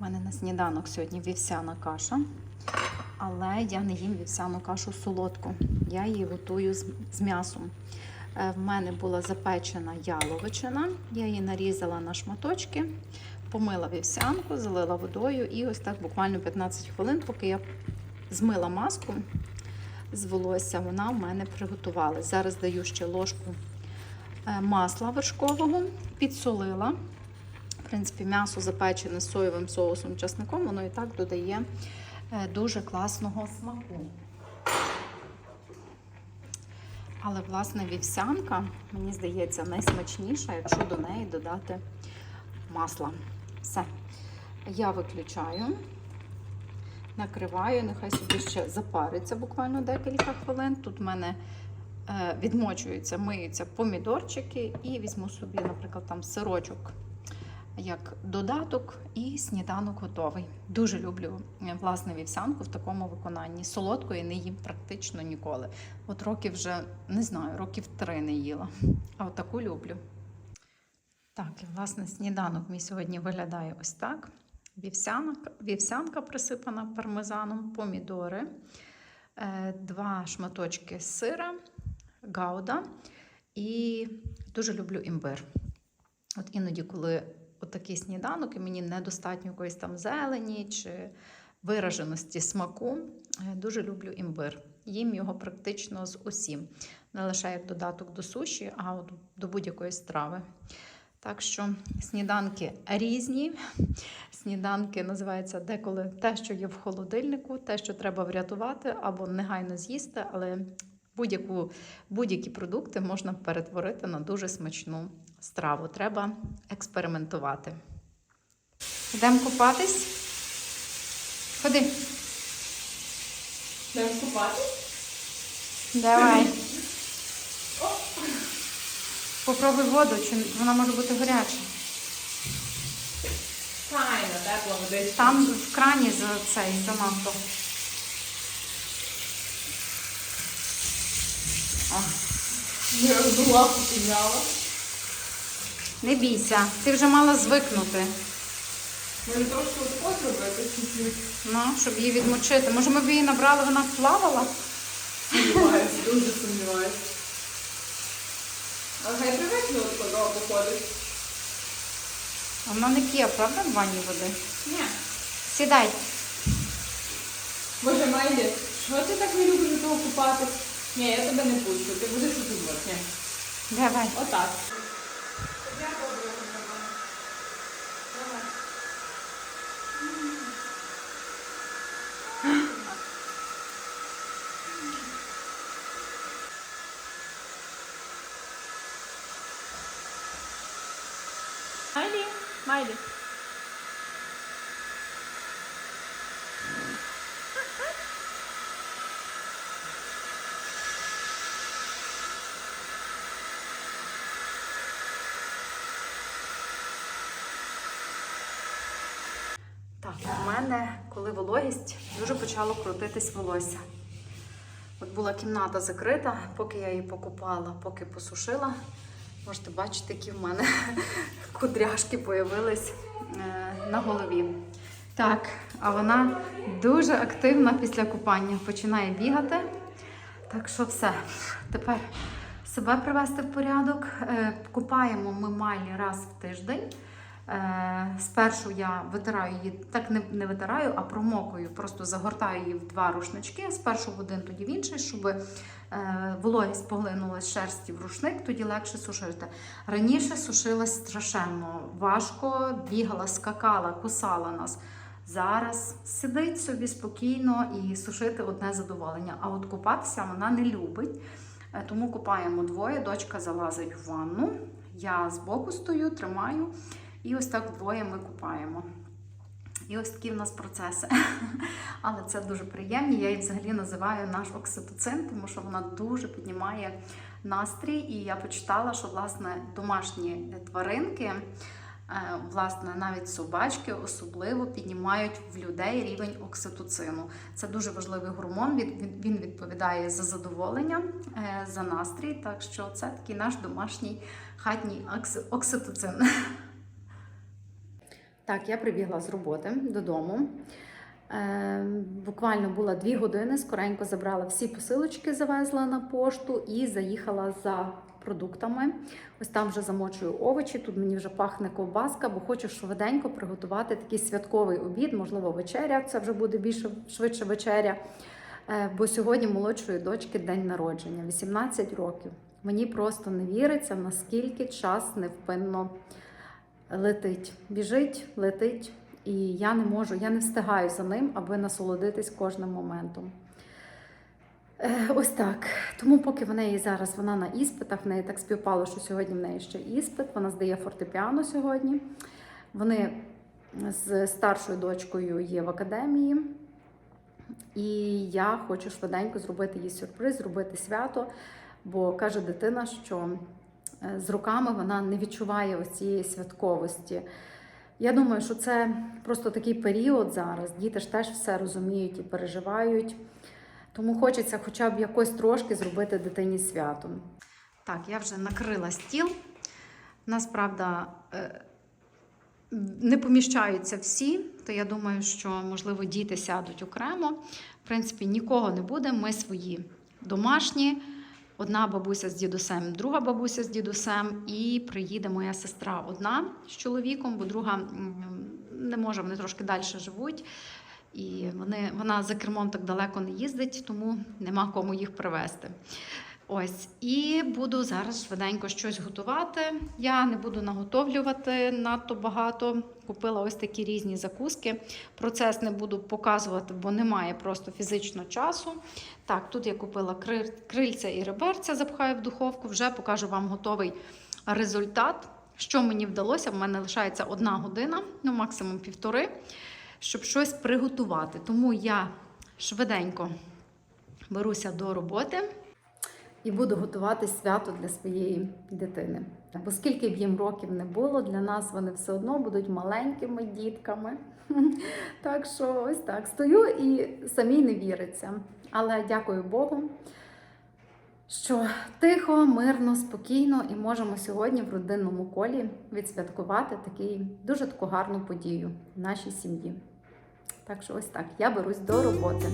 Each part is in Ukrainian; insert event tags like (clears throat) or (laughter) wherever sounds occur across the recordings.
У мене на сніданок сьогодні вівсяна каша, але я не їм вівсяну кашу солодку. Я її готую з, з м'ясом. Е, В мене була запечена яловичина, я її нарізала на шматочки, помила вівсянку, залила водою і ось так буквально 15 хвилин, поки я змила маску з волосся, вона в мене приготувалась. Зараз даю ще ложку е, масла вершкового, підсолила. В принципі, м'ясо запечене соєвим соусом, часником, воно і так додає е, дуже класного смаку. Але, власне, вівсянка, мені здається, найсмачніша, якщо до неї додати масла. Все. Я виключаю, накриваю, нехай собі ще запариться буквально декілька хвилин. Тут в мене е, відмочуються, миються помідорчики і візьму собі, наприклад, там сирочок як додаток, і сніданок готовий. Дуже люблю е, власне вівсянку в такому виконанні. Солодкої не їм практично ніколи. От років вже не знаю, років три не їла. А от таку люблю. Так, і власне сніданок мій сьогодні виглядає ось так: вівсянка, вівсянка присипана пармезаном, помідори, е, два шматочки сира, гауда і дуже люблю імбир. От іноді, коли отакий сніданок, і мені недостатньо якоїсь там зелені чи вираженості смаку, е, дуже люблю імбир. Їм його практично з усім. Не лише як додаток до суші, а от до будь-якої страви. Так що сніданки різні. Сніданки називаються деколи те, що є в холодильнику, те, що треба врятувати або негайно з'їсти, але будь-які продукти можна перетворити на дуже смачну страву. Треба експериментувати. Йдемо купатись. Ходи. Будемо купати? Давай. Попробуй воду, чи вона може бути гаряча. Файно, тепла водичка. Там в крані за цей занадто. Я одну лапу підняла. не бійся, ти вже мала звикнути. Може трошки отако зробити чуть-чуть. Ну, щоб її відмочити. Може, ми б її набрали, вона плавала? Сумніваюсь, дуже сумніваюсь. А хай привикне от коли походить. А Вона не п'є, правда, в ванні води? Ні. Сідай. Боже, Майді, що ти так не любиш до того купатись? Ні, я тебе не пущу, ти будеш тут Ні. Давай. Отак. Майлі, Майлі. Так, у мене, коли вологість, дуже почало крутитись волосся. От була кімната закрита, поки я її покупала, поки посушила. Можете бачити, які в мене (laughs) кудряшки появились е, на голові. Так, а вона дуже активна після купання, починає бігати. Так що все. Тепер себе привести в порядок. Е, Купаємо ми майлі раз в тиждень. Е, Спершу я витираю її, так не, не витираю, а промокую, просто загортаю її в два рушнички, спершу в один, тоді в інший, щоб е, вологість поглинула з шерсті в рушник, тоді легше сушити. Раніше сушилась страшенно важко, бігала, скакала, кусала нас. Зараз сидить собі спокійно і сушити одне задоволення. А от купатися вона не любить. Е, Тому купаємо двоє. Дочка залазить в ванну. Я збоку стою, тримаю. І ось так вдвоє ми купаємо. І ось такі в нас процеси. (laughs) Але це дуже приємні. Я її взагалі називаю наш окситоцин, тому що вона дуже піднімає настрій. І я почитала, що власне домашні тваринки, е, власне, навіть собачки особливо піднімають в людей рівень окситоцину. Це дуже важливий гормон. Він, відповідає за задоволення, е, за настрій. Так що це такий наш домашній хатній окси- окситоцин. (laughs) Так, я прибігла з роботи додому. Е, буквально була дві години, скоренько забрала всі посилочки, завезла на пошту і заїхала за продуктами. Ось там вже замочую овочі. Тут мені вже пахне ковбаска, бо хочу швиденько приготувати такий святковий обід, можливо, вечеря. Це вже буде більше швидше вечеря. Е, Бо сьогодні молодшої дочки день народження, 18 років. Мені просто не віриться, наскільки час невпинно летить. Біжить, летить, і я не можу, я не встигаю за ним, аби насолодитись кожним моментом. Е, Ось так. Тому, поки в неї зараз вона на іспитах, в неї так співпало, що сьогодні в неї ще іспит, вона здає фортепіано сьогодні. Вони з старшою дочкою є в академії. І я хочу швиденько зробити їй сюрприз, зробити свято, бо каже дитина, що з роками вона не відчуває ось цієї святковості. Я думаю, що це просто такий період зараз. Діти ж теж все розуміють і переживають. Тому хочеться хоча б якось трошки зробити дитині свято. Так, я вже накрила стіл. У нас, правда, е, не поміщаються всі, то я думаю, що, можливо, діти сядуть окремо. В принципі, нікого не буде. Ми свої домашні. Одна бабуся з дідусем, друга бабуся з дідусем, і приїде моя сестра одна з чоловіком, бо друга не може, вони трошки далі живуть. І вони, вона за кермом так далеко не їздить, тому нема кому їх привезти. Ось, і буду зараз швиденько щось готувати. Я не буду наготовлювати надто багато. Купила ось такі різні закуски. Процес не буду показувати, бо немає просто фізично часу. Так, тут я купила крильця і реберця, запхаю в духовку. Вже покажу вам готовий результат. Що мені вдалося? В мене лишається одна година, ну максимум півтори, щоб щось приготувати. Тому я швиденько беруся до роботи і буду готувати свято для своєї дитини. Бо скільки б їм років не було, для нас вони все одно будуть маленькими дітками. (laughs) Так що ось так стою і самій не віриться. Але дякую Богу, що тихо, мирно, спокійно і можемо сьогодні в родинному колі відсвяткувати такий, дуже таку гарну подію в нашій сім'ї. Так що ось так, я берусь до роботи.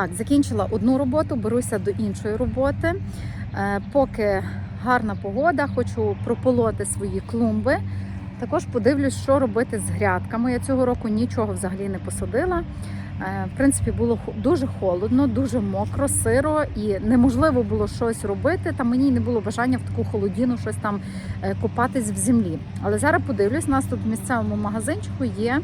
Так, закінчила одну роботу, беруся до іншої роботи. Е, Поки гарна погода, хочу прополоти свої клумби. Також подивлюсь, що робити з грядками. Я цього року нічого взагалі не посадила. Е, В принципі, було дуже холодно, дуже мокро, сиро і неможливо було щось робити. Та мені не було бажання в таку холодіну щось там е, копатись в землі. Але зараз подивлюсь, у нас тут в місцевому магазинчику є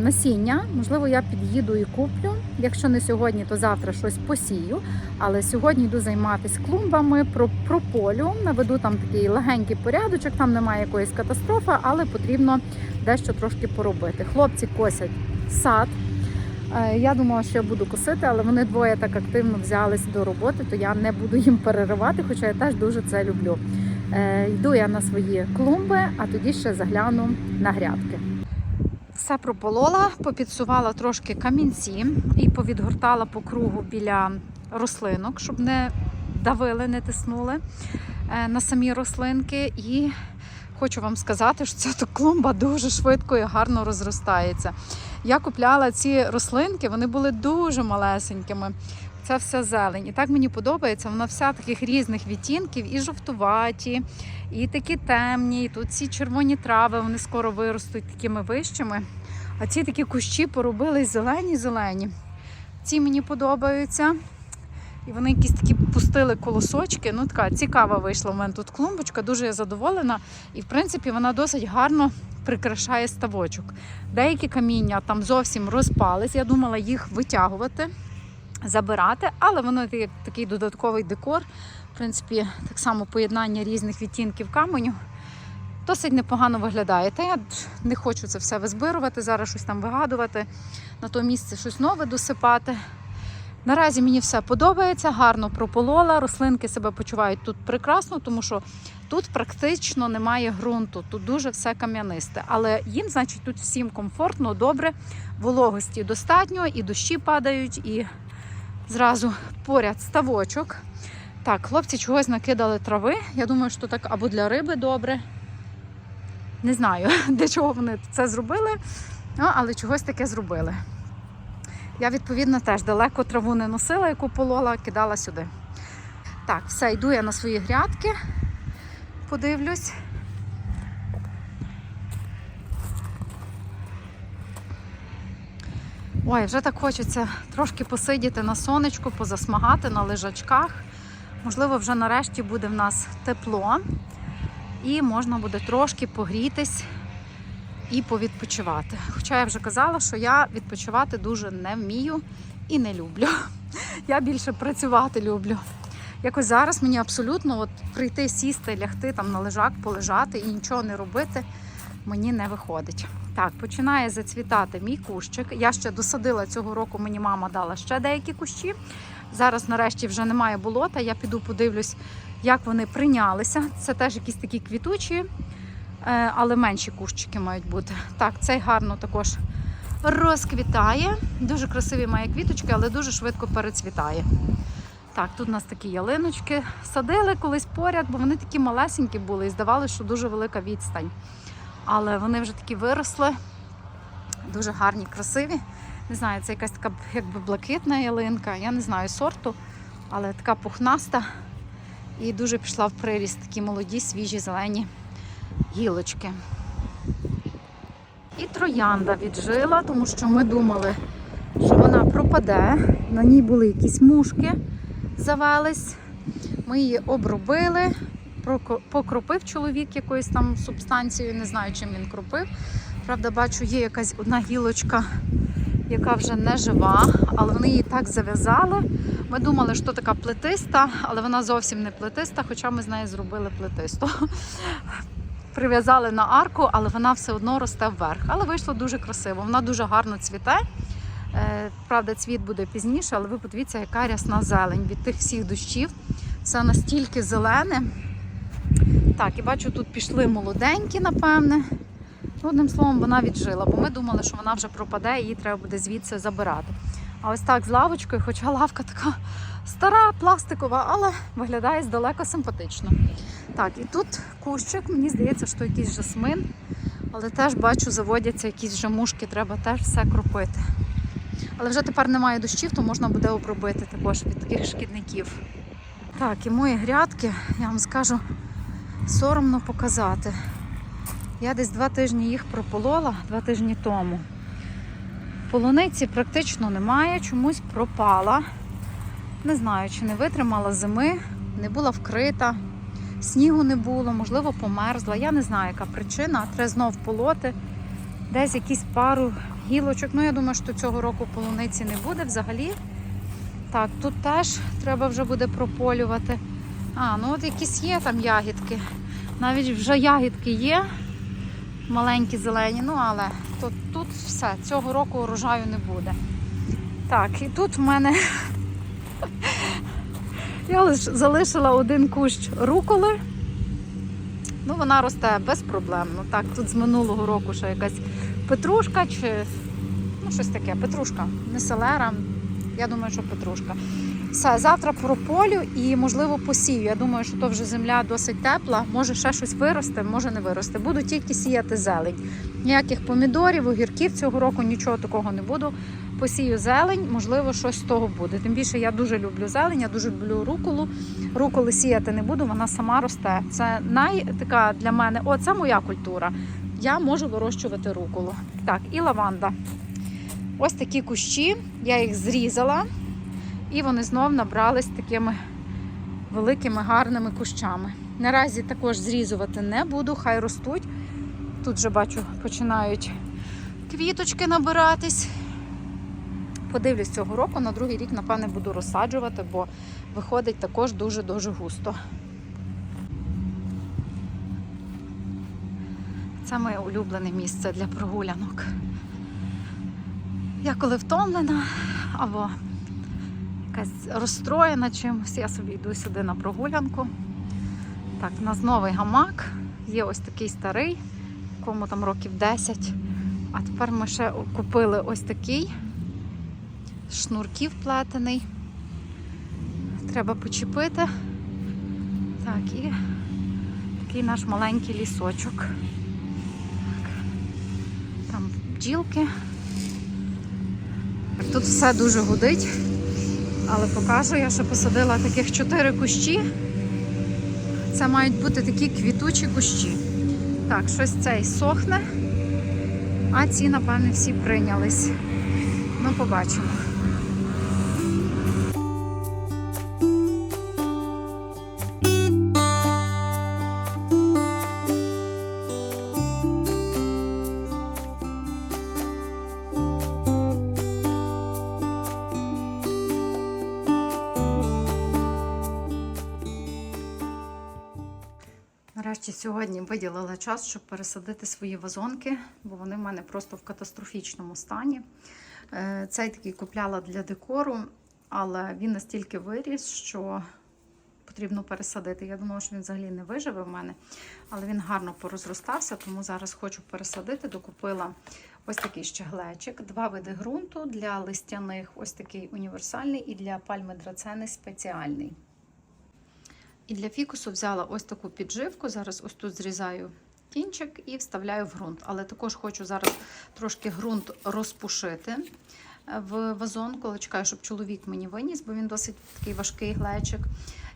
насіння. Можливо, я під'їду і куплю. Якщо не сьогодні, то завтра щось посію. Але сьогодні йду займатися клумбами, про, про полю. Наведу там такий легенький порядочок, там немає якоїсь катастрофи, але потрібно дещо трошки поробити. Хлопці косять сад. Е, Я думала, що я буду косити, але вони двоє так активно взялись до роботи, то я не буду їм переривати, хоча я теж дуже це люблю. Е, Йду я на свої клумби, а тоді ще загляну на грядки. Все прополола, попідсувала трошки камінці і повідгортала по кругу біля рослинок, щоб не давили, не тиснули е, на самі рослинки. І хочу вам сказати, що ця клумба дуже швидко і гарно розростається. Я купляла ці рослинки, вони були дуже малесенькими. Це все зелень. І так мені подобається. Вона вся таких різних відтінків, і жовтуваті, і такі темні. І тут ці червоні трави, вони скоро виростуть такими вищими. А ці такі кущі поробили зелені-зелені. Ці мені подобаються. І вони якісь такі пустили колосочки. Ну, така цікава вийшла в мене тут клумбочка, дуже я задоволена. І в принципі вона досить гарно прикрашає ставочок. Деякі каміння там зовсім розпались. Я думала їх витягувати, забирати, але воно як такий додатковий декор. В принципі, так само поєднання різних відтінків каменю. Досить непогано виглядає. Та я не хочу це все визбирувати, зараз щось там вигадувати, на то місце щось нове досипати. Наразі мені все подобається, гарно прополола. Рослинки себе почувають тут прекрасно, тому що тут практично немає ґрунту, тут дуже все кам'янисте. Але їм, значить, тут всім комфортно, добре, вологості достатньо, і дощі падають, і зразу поряд ставочок. Так, хлопці чогось накидали трави. Я думаю, що так або для риби добре. Не знаю, (laughs) для чого вони це зробили, ну, але чогось таке зробили. Я, відповідно, теж далеко траву не носила, яку полола, кидала сюди. Так, все, йду я на свої грядки, подивлюсь. Ой, вже так хочеться трошки посидіти на сонечку, позасмагати на лежачках. Можливо, вже нарешті буде в нас тепло і можна буде трошки погрітись і повідпочивати. Хоча я вже казала, що я відпочивати дуже не вмію і не люблю. Я більше працювати люблю. Якось зараз мені абсолютно от прийти, сісти, лягти там на лежак, полежати і нічого не робити мені не виходить. Так, починає зацвітати мій кущик. Я ще досадила цього року, мені мама дала ще деякі кущі. Зараз, нарешті, вже немає болота. Я піду подивлюсь, як вони прийнялися. Це теж якісь такі квітучі, е, але менші кущики мають бути. Так, цей гарно також розквітає. Дуже красиві має квіточки, але дуже швидко перецвітає. Так, тут у нас такі ялиночки. Садили колись поряд, бо вони такі малесенькі були і здавалося, що дуже велика відстань. Але вони вже такі виросли, дуже гарні, красиві. Не знаю, це якась така якби блакитна ялинка. Я не знаю сорту, але така пухнаста і дуже пішла в приріст такі молоді, свіжі, зелені гілочки. І троянда віджила, тому що ми думали, що вона пропаде. На ній були якісь мушки, завелись. Ми її обробили, покропив чоловік якоюсь там субстанцією, не знаю, чим він кропив. Правда, бачу, є якась одна гілочка, яка вже не жива, але вони її так зав'язали. Ми думали, що така плетиста, але вона зовсім не плетиста, хоча ми з нею зробили плетисту. (laughs) Прив'язали на арку, але вона все одно росте вверх. Але вийшло дуже красиво. Вона дуже гарно цвіте. Е, Правда, цвіт буде пізніше, але ви подивіться, яка рясна зелень від тих всіх дощів. Все настільки зелене. Так, і бачу, тут пішли молоденькі, напевне. Одним словом, вона віджила, бо ми думали, що вона вже пропаде її треба буде звідси забирати. А ось так з лавочкою, хоча лавка така стара, пластикова, але виглядає здалека симпатично. Так, і тут кущик, мені здається, що якийсь жасмин, але теж бачу, заводяться якісь вже мушки, треба теж все кропити. Але вже тепер немає дощів, то можна буде обробити також від таких шкідників. Так, і мої грядки, я вам скажу, соромно показати. Я десь два тижні їх прополола, два тижні тому. Полуниці практично немає, чомусь пропала. Не знаю, чи не витримала зими, не була вкрита, снігу не було, можливо, померзла. Я не знаю, яка причина. Треба знов полоти. Десь якісь пару гілочок. Ну, я думаю, що цього року полуниці не буде взагалі. Так, тут теж треба вже буде прополювати. А, ну от якісь є там ягідки. Навіть вже ягідки є, маленькі зелені, ну але тут, тут все, цього року урожаю не буде. Так, і тут в мене (laughs) я лиш залишила один кущ руколи. Ну, вона росте безпроблемно. Так, тут з минулого року ще якась петрушка чи ну, щось таке, петрушка, не селера. Я думаю, що петрушка. Все, завтра прополю і, можливо, посію. Я думаю, що то вже земля досить тепла, може ще щось виросте, може не виросте. Буду тільки сіяти зелень. Ніяких помідорів, огірків цього року нічого такого не буду. Посію зелень, можливо, щось з того буде. Тим більше я дуже люблю зелень, я дуже люблю руколу. Руколи сіяти не буду, вона сама росте. Це най така для мене, о, це моя культура. Я можу вирощувати руколу. Так, і лаванда. Ось такі кущі, я їх зрізала, і вони знов набрались такими великими гарними кущами. Наразі також зрізувати не буду, хай ростуть. Тут вже бачу, починають квіточки набиратись. Подивлюсь цього року, на другий рік, напевне, буду розсаджувати, бо виходить також дуже-дуже густо. Це моє улюблене місце для прогулянок. Я коли втомлена або якась розстроєна чимось, я собі йду сюди на прогулянку. Так, у нас новий гамак. Є ось такий старий, кому там років 10. А тепер ми ще купили ось такий шнурків плетений. Треба почепити. Так, і такий наш маленький лісочок. Так. Там бджілки. Тут все дуже гудить, але покажу, я ще посадила таких чотири кущі. Це мають бути такі квітучі кущі. Так, щось цей сохне, а ці, напевне, всі прийнялись. Ну, побачимо. Час, щоб пересадити свої вазонки, бо вони в мене просто в катастрофічному стані. Е, Цей такий купляла для декору, але він настільки виріс, що потрібно пересадити. Я думала, що він взагалі не виживе в мене, але він гарно порозростався, тому зараз хочу пересадити. Докупила ось такий щеглечик, два види ґрунту для листяних, ось такий універсальний, і для пальми драцени спеціальний. І для фікусу взяла ось таку підживку. Зараз ось тут зрізаю кінчик і вставляю в ґрунт. Але також хочу зараз трошки ґрунт розпушити в вазон, коли чекаю, щоб чоловік мені виніс, бо він досить такий важкий глечик.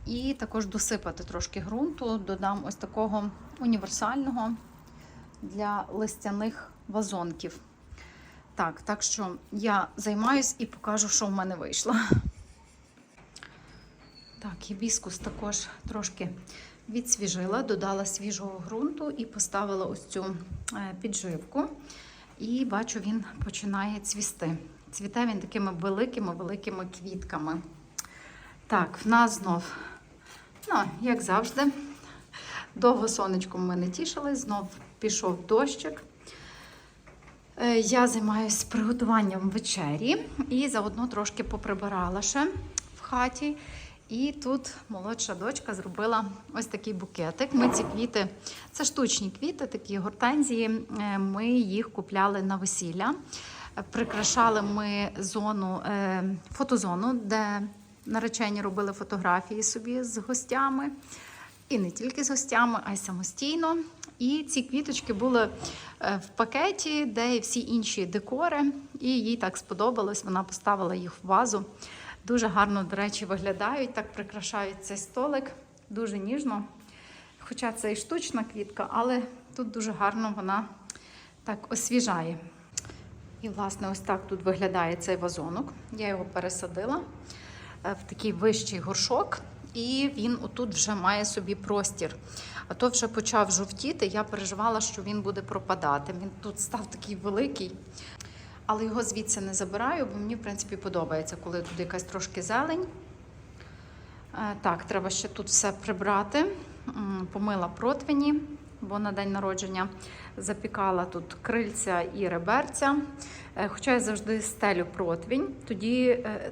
І також досипати трошки ґрунту, додам ось такого універсального для листяних вазонків. Так, так що я займаюсь і покажу, що в мене вийшло. Так, гібіскус також трошки відсвіжила, додала свіжого ґрунту і поставила ось цю е, підживку. І бачу, він починає цвісти. Цвіте він такими великими-великими квітками. Так, в нас знов, ну, як завжди, довго сонечком ми не тішились, знов пішов дощик. Е, Я займаюся приготуванням вечері і заодно трошки поприбирала ще в хаті. І тут молодша дочка зробила ось такий букетик. Ми ці квіти, це штучні квіти, такі гортензії. Е, Ми їх купляли на весілля. Прикрашали ми зону, е, фотозону, де наречені робили фотографії собі з гостями. І не тільки з гостями, а й самостійно. І ці квіточки були е, в пакеті, де і всі інші декори. І їй так сподобалось. Вона поставила їх в вазу. Дуже гарно, до речі, виглядають, так прикрашають цей столик, дуже ніжно. Хоча це і штучна квітка, але тут дуже гарно вона так освіжає. І, власне, ось так тут виглядає цей вазонок. Я його пересадила е, в такий вищий горшок, і він отут вже має собі простір. А то вже почав жовтіти. Я переживала, що він буде пропадати. Він тут став такий великий. Але його звідси не забираю, бо мені, в принципі, подобається, коли тут якась трошки зелень. Е, Так, треба ще тут все прибрати. Помила противні, бо на день народження запікала тут крильця і реберця. Е, Хоча я завжди стелю противень, тоді, е,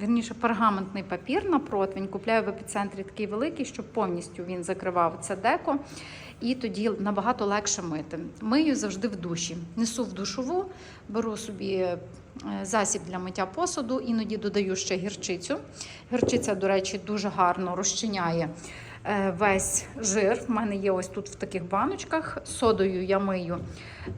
вірніше, пергаментний папір на противень купляю в епіцентрі такий великий, щоб повністю він закривав це деко. І тоді набагато легше мити. Мию завжди в душі. Несу в душову, беру собі е, засіб для миття посуду, іноді додаю ще гірчицю. Гірчиця, до речі, дуже гарно розчиняє е, весь жир. В мене є ось тут в таких баночках. Содою я мию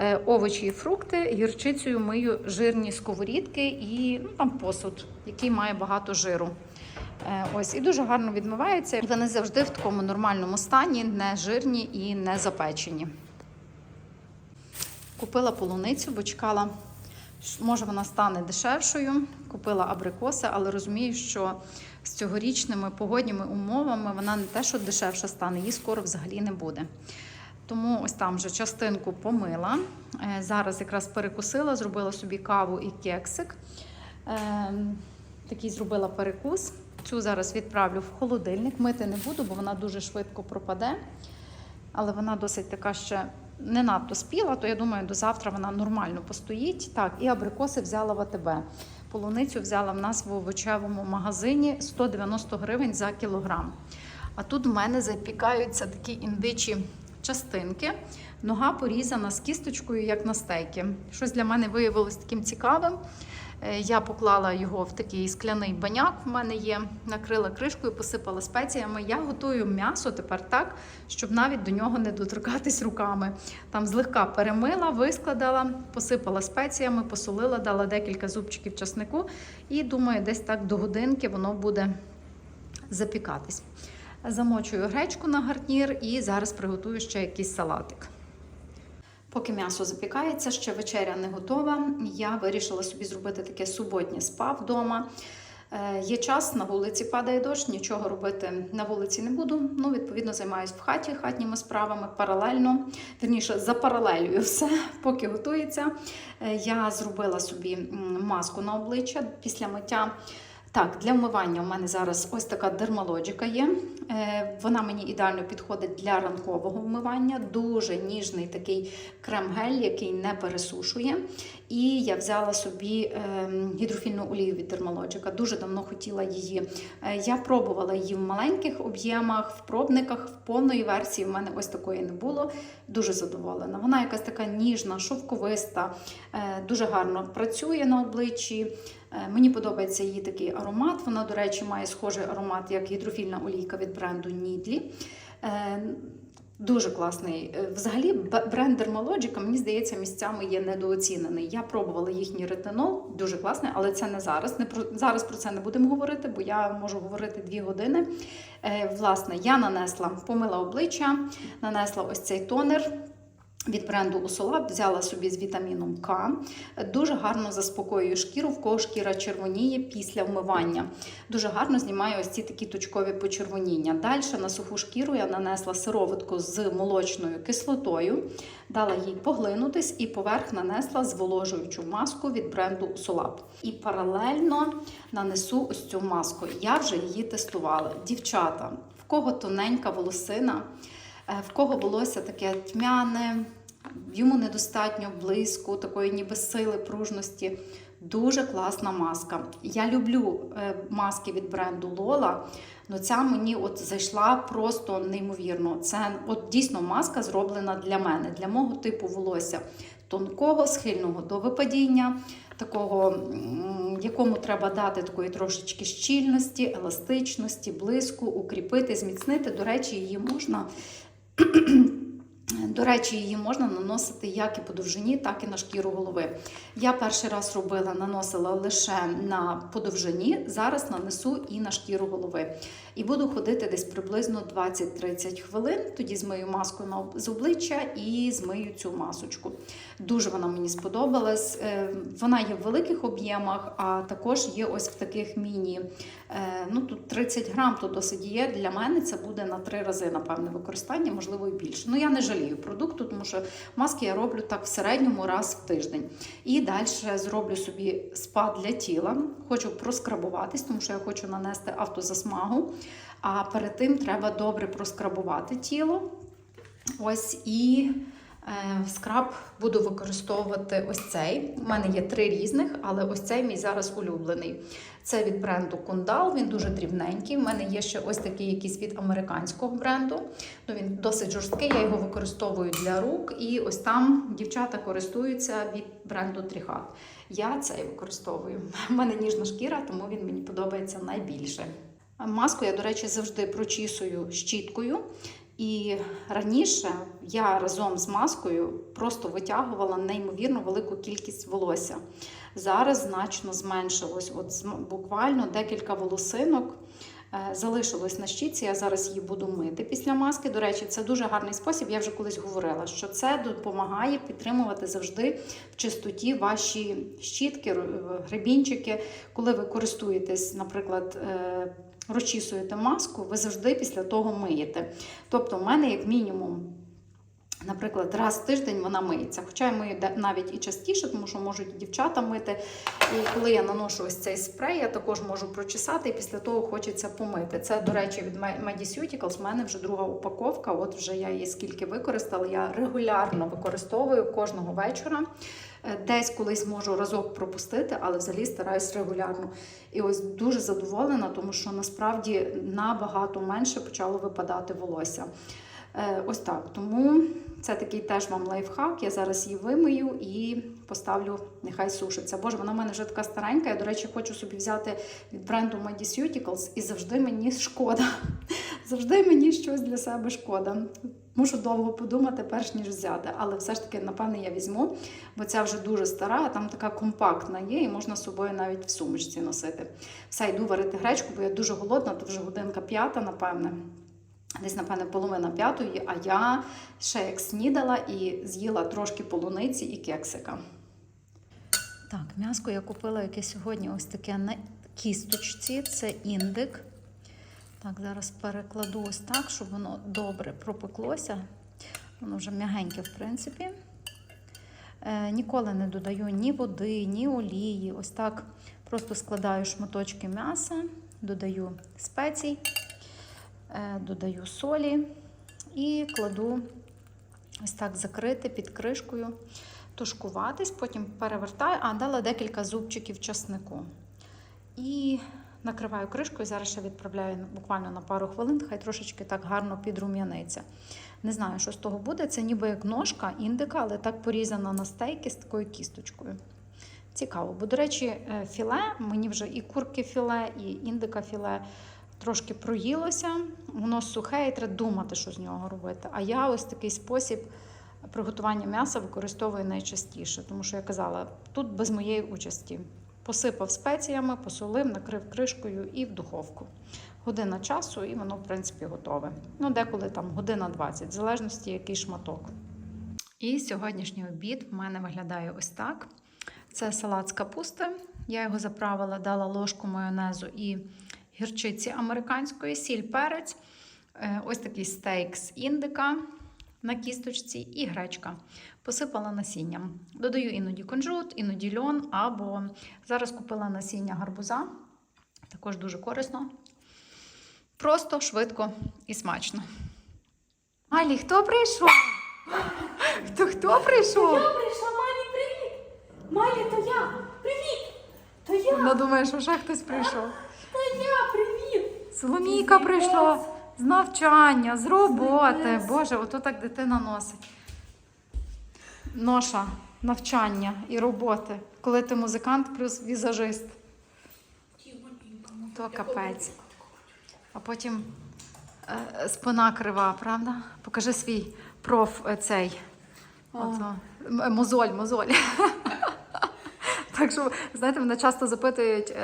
е, овочі і фрукти, гірчицею мию жирні сковорідки і ну, там посуд, який має багато жиру. Е, Ось і дуже гарно відмиваються. І вони завжди в такому нормальному стані, не жирні і не запечені. Купила полуницю, бо чекала, може вона стане дешевшою. Купила абрикоси, але розумію, що з цьогорічними погодніми умовами вона не те, що дешевша стане, її скоро взагалі не буде. Тому ось там вже частинку помила. Е, Зараз якраз перекусила, зробила собі каву і кексик. Ем, Такий зробила перекус. Цю зараз відправлю в холодильник. Мити не буду, бо вона дуже швидко пропаде. Але вона досить така ще не надто спіла, то я думаю, до завтра вона нормально постоїть. Так, і абрикоси взяла в АТБ. Полуницю взяла в нас в овочевому магазині 190 гривень за кілограм. А тут в мене запікаються такі індичі частинки. Нога порізана з кісточкою, як на стейки. Щось для мене виявилось таким цікавим. Е, Я поклала його в такий скляний баняк. В мене є, накрила кришкою, посипала спеціями. Я готую м'ясо тепер так, щоб навіть до нього не доторкатись руками. Там злегка перемила, вискладала, посипала спеціями, посолила, дала декілька зубчиків часнику. І думаю, десь так до годинки воно буде запікатись. Замочую гречку на гарнір і зараз приготую ще якийсь салатик. Поки м'ясо запікається, ще вечеря не готова. Я вирішила собі зробити таке суботнє спа вдома. Е, Є час, на вулиці падає дощ, нічого робити на вулиці не буду. Ну, відповідно, займаюся в хаті хатніми справами паралельно. Вірніше, запаралелюю все, поки готується. Е, Я зробила собі маску на обличчя після миття. Так, для вмивання у мене зараз ось така дермалоджика є. Е, Вона мені ідеально підходить для ранкового вмивання. Дуже ніжний такий крем-гель, який не пересушує. І я взяла собі е, гідрофільну олію від дермалоджика. Дуже давно хотіла її. Е, Я пробувала її в маленьких об'ємах, в пробниках, в повної версії в мене ось такої не було. Дуже задоволена. Вона якась така ніжна, шовковиста, е, дуже гарно працює на обличчі. Е, Мені подобається її такий аромат. Вона, до речі, має схожий аромат, як гідрофільна олійка від бренду Нідлі. Е, Дуже класний. Е, Взагалі, бренд Dermalogica, мені здається, місцями є недооцінений. Я пробувала їхній ретинол, дуже класний, але це не зараз. Не про зараз про це не будемо говорити, бо я можу говорити дві години. Власне, я нанесла, помила обличчя, нанесла ось цей тонер. Від бренду Usolab взяла собі з вітаміном К. Дуже гарно заспокоює шкіру, в кого шкіра червоніє після вмивання. Дуже гарно знімає ось ці такі точкові почервоніння. Далі на суху шкіру я нанесла сироватку з молочною кислотою, дала їй поглинутись і поверх нанесла зволожуючу маску від бренду Usolab. І паралельно нанесу ось цю маску. Я вже її тестувала. Дівчата, в кого тоненька волосина. Е, В кого волосся таке тьмяне, йому недостатньо блиску, такої ніби сили, пружності. Дуже класна маска. Я люблю е, маски від бренду Lola, але ця мені от зайшла просто неймовірно. Це от дійсно маска зроблена для мене, для мого типу волосся тонкого, схильного до випадіння, такого, якому треба дати такої трошечки щільності, еластичності, блиску, укріпити, зміцнити. До речі, її можна. (clears throat) До речі, її можна наносити як і по довжині, так і на шкіру голови. Я перший раз робила, наносила лише на подовжині, зараз нанесу і на шкіру голови. І буду ходити десь приблизно 20-30 хвилин. Тоді змию маску з обличчя і змию цю масочку. Дуже вона мені сподобалась. Е, Вона є в великих об'ємах, а також є ось в таких міні. Е, Ну тут 30 грам, то досить є. Для мене це буде на три рази, напевне, використання, можливо, і більше. Ну я не жалію продукту, тому що маски я роблю так в середньому раз в тиждень. І далі зроблю собі спа для тіла. Хочу проскрабуватись, тому що я хочу нанести автозасмагу. А перед тим треба добре проскрабувати тіло. Ось і е, скраб буду використовувати ось цей. У мене є три різних, але ось цей мій зараз улюблений. Це від бренду Кундал, він дуже дрібненький. У мене є ще ось такий якийсь від американського бренду. Ну, він досить жорсткий, я його використовую для рук. І ось там дівчата користуються від бренду Тріхат. Я цей використовую. У мене ніжна шкіра, тому він мені подобається найбільше. Маску я, до речі, завжди прочісую щіткою. І раніше я разом з маскою просто витягувала неймовірно велику кількість волосся. Зараз значно зменшилось. От буквально декілька волосинок е, залишилось на щітці. Я зараз її буду мити після маски. До речі, це дуже гарний спосіб. Я вже колись говорила, що це допомагає підтримувати завжди в чистоті ваші щітки, р- гребінчики. Коли ви користуєтесь, наприклад, е, розчісуєте маску, ви завжди після того миєте. Тобто, в мене, як мінімум, Наприклад, раз в тиждень вона миється. Хоча я мию навіть і частіше, тому що можуть дівчата мити. І коли я наношу ось цей спрей, я також можу прочесати, і після того хочеться помити. Це, до речі, від Me- Mediceuticals. В мене вже друга упаковка. От вже я її скільки використала. Я регулярно використовую кожного вечора. Е, Десь колись можу разок пропустити, але взагалі стараюсь регулярно. І ось дуже задоволена, тому що насправді набагато менше почало випадати волосся. Е, Ось так. Тому це такий теж вам лайфхак. Я зараз її вимию і поставлю, нехай сушиться. Боже, вона в мене вже така старенька. Я, до речі, хочу собі взяти від бренду Mediceuticals, і завжди мені шкода. (laughs) Завжди мені щось для себе шкода. Мушу довго подумати, перш ніж взяти. Але все ж таки, напевне, я візьму, бо ця вже дуже стара, а там така компактна є, і можна з собою навіть в сумочці носити. Все, йду варити гречку, бо я дуже голодна, то вже годинка п'ята, напевне. Десь, напевне, половина п'ятої, а я ще як снідала і з'їла трошки полуниці і кексика. Так, м'яско я купила яке сьогодні ось таке на кісточці. Це індик. Так, зараз перекладу ось так, щоб воно добре пропеклося. Воно вже м'ягеньке, в принципі. Е, ніколи не додаю ні води, ні олії. Ось так просто складаю шматочки м'яса, додаю спецій, додаю солі і кладу ось так закрити під кришкою, тушкуватись, потім перевертаю, а дала декілька зубчиків часнику. І накриваю кришкою, зараз ще відправляю буквально на пару хвилин, хай трошечки так гарно підрум'яниться. Не знаю, що з того буде. Це ніби як ножка індика, але так порізана на стейки з такою кісточкою. Цікаво. Бо, до речі, е, філе, мені вже і курки філе, і індика філе трошки проїлося. Воно сухе і треба думати, що з нього робити. А я ось такий спосіб приготування м'яса використовую найчастіше, тому що я казала, тут без моєї участі. Посипав спеціями, посолив, накрив кришкою і в духовку. Година часу, і воно, в принципі, готове. Ну, деколи там година 20, в залежності, який шматок. І сьогоднішній обід в мене виглядає ось так. Це салат з капусти. Я його заправила, дала ложку майонезу і гірчиці американської, сіль, перець. Е, Ось такий стейк з індика на кісточці і гречка. Посипала насінням. Додаю іноді кунжут, іноді льон, або зараз купила насіння гарбуза. Також дуже корисно. Просто, швидко і смачно. Алі, хто прийшов? Хто хто прийшов? Я прийшла, Малі, привіт! Малі, то я! Привіт! То я! Вона думає, що вже хтось прийшов. То я, привіт! Соломійка Ти прийшла з навчання, з роботи. Звідки? Боже, ото так дитина носить. Ноша, навчання і роботи. Коли ти музикант плюс візажист, то капець. А потім е, спина крива, правда? Покажи свій проф е, цей. Ото, м- мозоль, мозоль. (laughs) Так що, знаєте, мене часто запитують. Е...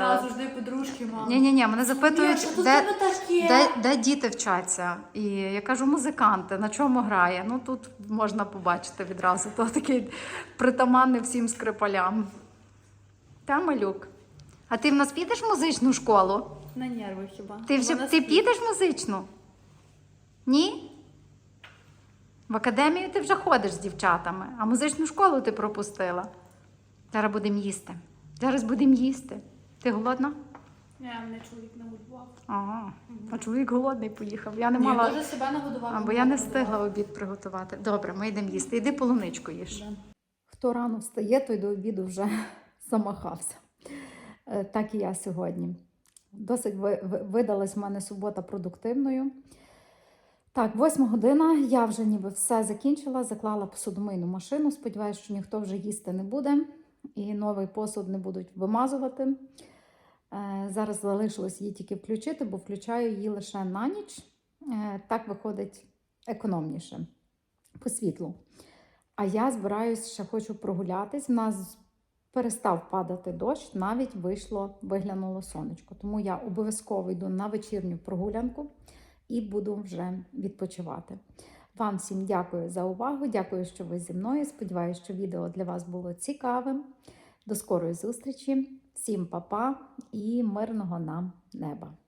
Та завжди подружки, мама. Ні, ні, ні, мене запитують, тут де, є? де, де діти вчаться. І я кажу, музиканти, на чому грає? Ну тут можна побачити відразу. То такий притаманний всім скрипалям. Та малюк. А ти в нас підеш в музичну школу? На нерви хіба. Ти вже ти підеш в музичну? Ні? В академію ти вже ходиш з дівчатами, а музичну школу ти пропустила. Зараз будемо їсти. Зараз будемо їсти. Ти голодна? Ні, мене чоловік нагодував. Ага. А чоловік голодний поїхав. Я не Ні, мала. теж себе нагодував. А, бо я не встигла обід приготувати. Добре, ми йдемо їсти. Йди полуничку їж. Хто рано встає, той до обіду вже (laughs) замахався. Е, Так і я сьогодні. Досить ви- ви- видалась в мене субота продуктивною. Так, восьма година. Я вже ніби все закінчила, заклала посудомийну машину. Сподіваюся, що ніхто вже їсти не буде і новий посуд не будуть вимазувати. Е, Зараз залишилось її тільки включити, бо включаю її лише на ніч. Е, Так виходить економніше по світлу. А я збираюсь ще хочу прогулятись. В нас перестав падати дощ, навіть вийшло, виглянуло сонечко. Тому я обов'язково йду на вечірню прогулянку і буду вже відпочивати. Вам всім дякую за увагу. Дякую, що ви зі мною. Сподіваюся, що відео для вас було цікавим. До скорої зустрічі. Всім па-па і мирного нам неба!